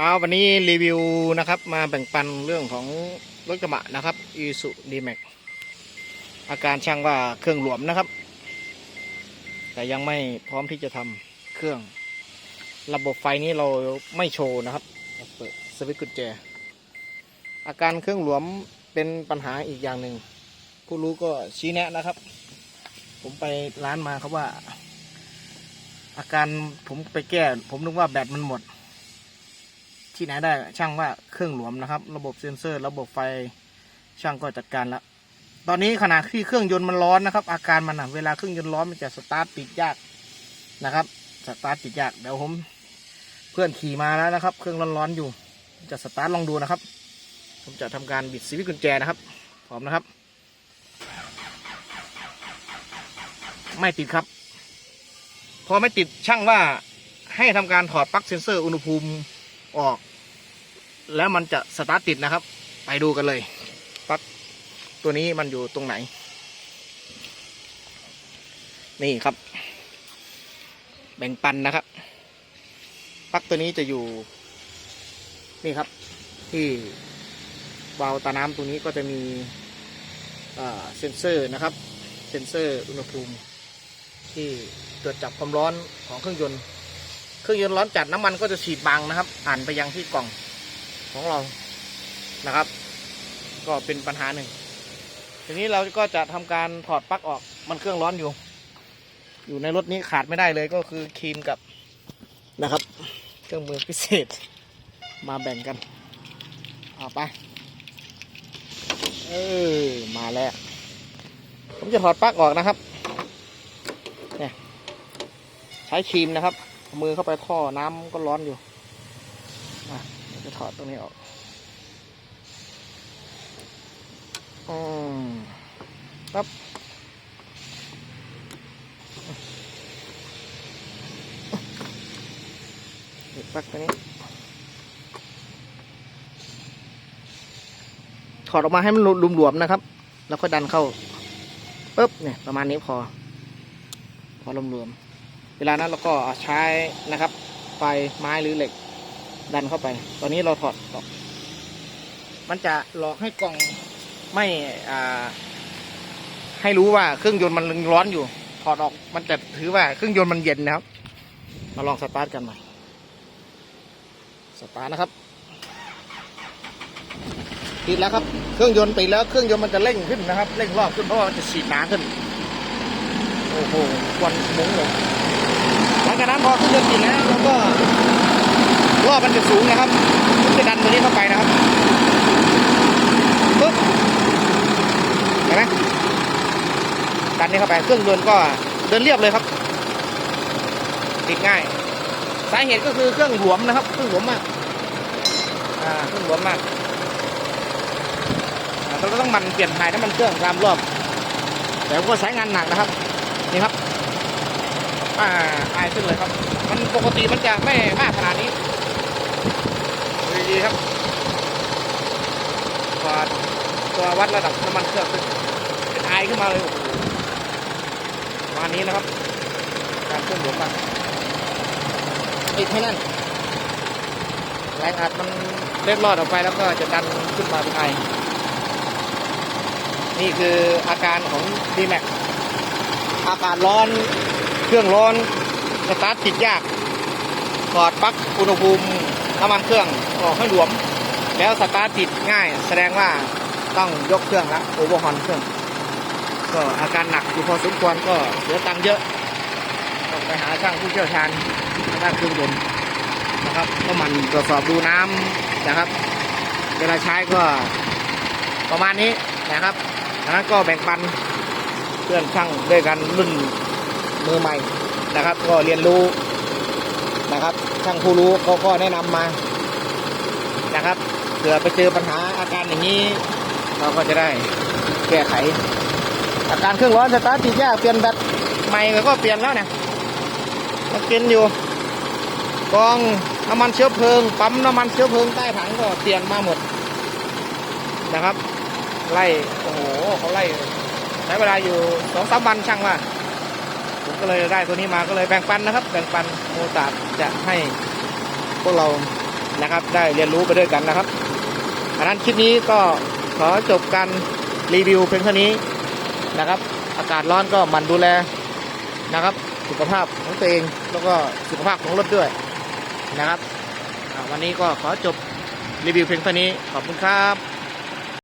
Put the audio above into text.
ครับวันนี้รีวิวนะครับมาแบ่งปันเรื่องของรถกระบะนะครับอีสุดีแม็กอาการช่างว่าเครื่องหลวมนะครับ แต่ยังไม่พร้อมที่จะทำเครื่อง ระบบไฟนี้เราไม่โชว์นะครับเราเปิดสวิตช์กุญแจ อาการเครื่องหลวมเป็นปัญหาอีกอย่างหนึ่งผู้รู้ก็ชี้แนะนะครับ ผมไปร้านมาเขาว่า อาการผมไปแก้ ผมนึกว่าแบตมันหมด ที่ไหนได้ช่างว่าเครื่องหลวมนะครับ ระบบเซ็นเซอร์ ระบบไฟช่างก็จัดการแล้วตอนนี้ขณะที่เครื่องยนต์มันร้อนนะครับ อาการมันอะเวลาเครื่องยนต์ร้อนมันจะสตาร์ทติดยากนะครับสตาร์ทติดยากเดี๋ยวผมเพื่อนขี่มาแล้วนะครับ เครื่องร้อนๆอยู่ จะสตาร์ทลองดูนะครับ ผมจะทำการบิดสวิตช์กุญแจนะครับพร้อมนะครับ ไม่ติดครับ พอไม่ติดช่างว่าให้ทำการถอดปลั๊กเซ็นเซอร์อุณหภูมิ ออก แล้วมันจะสตาร์ทติดนะครับ ไปดูกันเลยปลั๊กตัวนี้มันอยู่ตรงไหน นี่ครับ แบ่งปันนะครับปลั๊กตัวนี้จะอยู่ นี่ครับ ที่วาล์วตาน้ำตรงนี้ก็จะมีเซนเซอร์นะครับ เซนเซอร์อุณหภูมิที่ตรวจจับความร้อนของเครื่องยนต์ เครื่องยนต์ร้อนจัดน้ำมันก็จะฉีดบังนะครับ อ่านไปยังที่กล่องของเรานะครับ ก็เป็นปัญหาหนึ่ง ทีนี้เราก็จะทำการถอดปลั๊กออกมันเครื่องร้อนอยู่ อยู่ในรถนี้ขาดไม่ได้เลยก็คือครีมกับนะครับ เครื่องมือพิเศษมาแบ่งกันเอาไปเออมาแล้ว ผมจะถอดปลั๊กออกนะครับ เนี่ย ใช้ครีมนะครับ มือเข้าไปท่อน้ำก็ร้อนอยู่อะจะถอดตรงนี้ออกอืมครับปิดปลั๊กตัวนี้ ถอดออกมาให้มันหลวมๆนะครับ แล้วก็ดันเข้าปึ๊บเนี่ยประมาณนี้พอ พอรวมๆ เวลานั้นเราก็ใช้นะครับไฟไม้หรือเหล็กดันเข้าไป ตอนนี้เราถอดออก มันจะหลอกให้กล่องไม่อ่า ให้รู้ว่าเครื่องยนต์มันร้อนอยู่ ถอดออก มันจะถือว่าเครื่องยนต์มันเย็นนะครับ มาลองสตาร์ทกันใหม่ สตาร์ทนะครับติดแล้วครับ เครื่องยนต์ติดแล้ว เครื่องยนต์มันจะเร่งขึ้นนะครับ เร่งรอบขึ้นเพราะว่ามันจะฉีดน้ำขึ้น โอ้โหควันมุ้งเลย หลังจากนั้นพอเครื่องยนต์ติดแล้วเราก็รอบมันจะสูงนะครับผมจะดันตัวนี้เข้าไปนะครับปึ๊บเห็นไหมดันนี้เข้าไปเครื่องยนต์ก็เดินเรียบเลยครับ ติดง่าย สาเหตุก็คือเครื่องหลวมนะครับ เครื่องหลวมมากอ่าเครื่องหลวมมากเราก็ต้องมันเปลี่ยนถ่ายน้ำมันเครื่องตามรอบ แต่ก็ใช้งานหนักนะครับ นี่ครับ อ่าอายขึ้นเลยครับ มันปกติมันจะไม่มากขนาดนี้ดีครับตัวตัววัดระดับน้ำมันเครื่องขึ้นเป็นไอขึ้นมาเลยมานี้นะครับ การเครื่องหลวมมากติดให้นั่นแรงอัดมันเล็ดรอดออกไปแล้วก็จะดันขึ้นมาเป็นไอนี่คืออาการของ d m a x อากาศร้อน เครื่องร้อนสตาร์ทติดยากถอดปลั๊กอุณหภูมิน้ำมันเครื่องออกให้หลวม แล้วสตาร์ทติดง่าย แสดงว่าต้องยกเครื่องละโอเวอร์ฮอนเครื่อง ก็อาการหนักอยู่พอสมควรก็เสียตังค์เยอะต้องไปหาช่างผู้เชี่ยวชาญทางด้านเครื่องยนต์นะครับก็มันตรวจสอบดูน้ำนะครับ เวลาใช้ก็ประมาณนี้นะครับดังนั้นก็แบ่งปันเพื่อนช่างด้วยกันรุ่น มือใหม่นะครับ ก็เรียนรู้นะครับ ช่างผู้รู้เขาก็แนะนำมานะครับเผื่อไปเจอปัญหาอาการอย่างนี้ เราก็จะได้แก้ไข อาการเครื่องร้อนสตาร์ทติดยากเปลี่ยนแบตใหม่ก็เปลี่ยนแล้วเนี่ยมันกินอยู่กองน้ำมันเชื้อเพลิงปั๊มน้ำมันเชื้อเพลิงใต้ถังก็เปลี่ยนมาหมดนะครับ ไล่โอ้โหเขาไล่ใช้เวลาอยู่สองสามวันช่างว่า ผมก็เลยได้ตัวนี้มาก็เลยแบ่งปันนะครับ แบ่งปันโมตาจะให้พวกเรานะครับ ได้เรียนรู้ไปด้วยกันนะครับอันนั้นคลิปนี้ก็ขอจบการรีวิวเพียงเท่านี้นะครับ อากาศร้อนก็มันดูแลนะครับ สุขภาพของตัวเองแล้วก็สุขภาพของรถด้วยนะครับวันนี้ก็ขอจบรีวิวเพียงเท่านี้ขอบคุณครับ